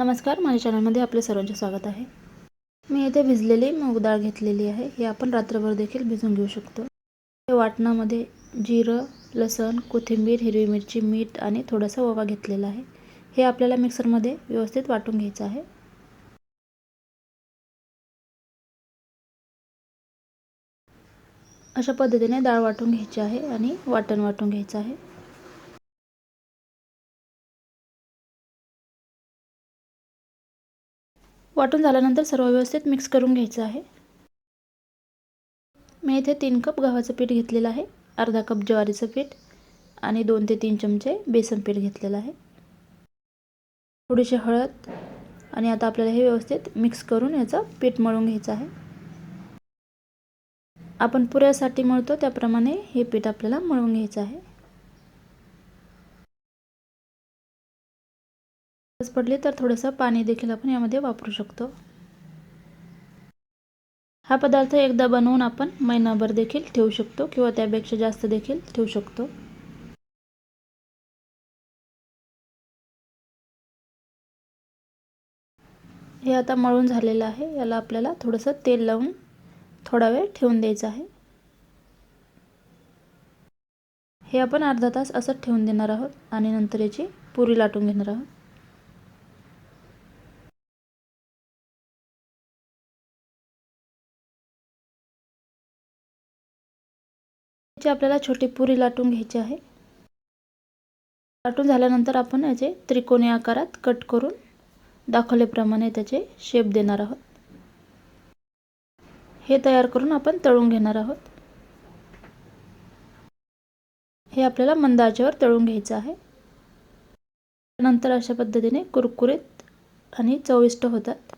नमस्कार माझ्या चॅनलमध्ये आपले सर्वांचे स्वागत आहे. मी येथे भिजलेली मूग डाळ घेतलेली आहे. हे आपण रात्रभर देखील भिजून घेऊ शकतो. हे वाटणामध्ये जिरं लसण कोथिंबीर हिरवी मिरची मीठ आणि थोडासा ओवा घेतलेला आहे. हे आपल्याला मिक्सरमध्ये व्यवस्थित वाटून घ्यायचं आहे. अशा पद्धतीने डाळ वाटून घ्यायची आहे आणि वाटण वाटून घ्यायचं आहे. वाटून झाल्यानंतर सर्व व्यवस्थित मिक्स करून घ्यायचं आहे. मी इथे तीन कप गव्हाचं पीठ घेतलेलं आहे अर्धा कप ज्वारीचं पीठ आणि दोन ते तीन चमचे बेसन पीठ घेतलेलं आहे. थोडीशी हळद आणि आता आपल्याला हे व्यवस्थित मिक्स करून याचं पीठ मळून घ्यायचं आहे. आपण पुऱ्यासाठी मळतो त्याप्रमाणे हे पीठ आपल्याला मळून घ्यायचं आहे. गरज पडली तर थोडंसं पाणी देखील आपण यामध्ये वापरू शकतो. हा पदार्थ एकदा बनवून आपण महिनाभर देखील ठेवू शकतो किंवा त्यापेक्षा जास्त देखील ठेवू शकतो. हे आता मळून झालेलं आहे. याला आपल्याला थोडंसं तेल लावून थोडा वेळ ठेवून द्यायचं आहे. हे आपण अर्धा तास असंच ठेवून देणार आहोत आणि नंतर याची पुरी लाटून घेणार आहोत. आपल्याला छोटी पुरी लाटून घ्यायची आहे. लाटून झाल्यानंतर आपण याचे त्रिकोणी आकारात कट करून दाखवल्याप्रमाणे त्याचे शेप देणार आहोत. हे तयार करून आपण तळून घेणार आहोत. हे आपल्याला मंद आचेवर तळून घ्यायचं आहे. नंतर अशा पद्धतीने कुरकुरीत आणि चविष्ट होतात.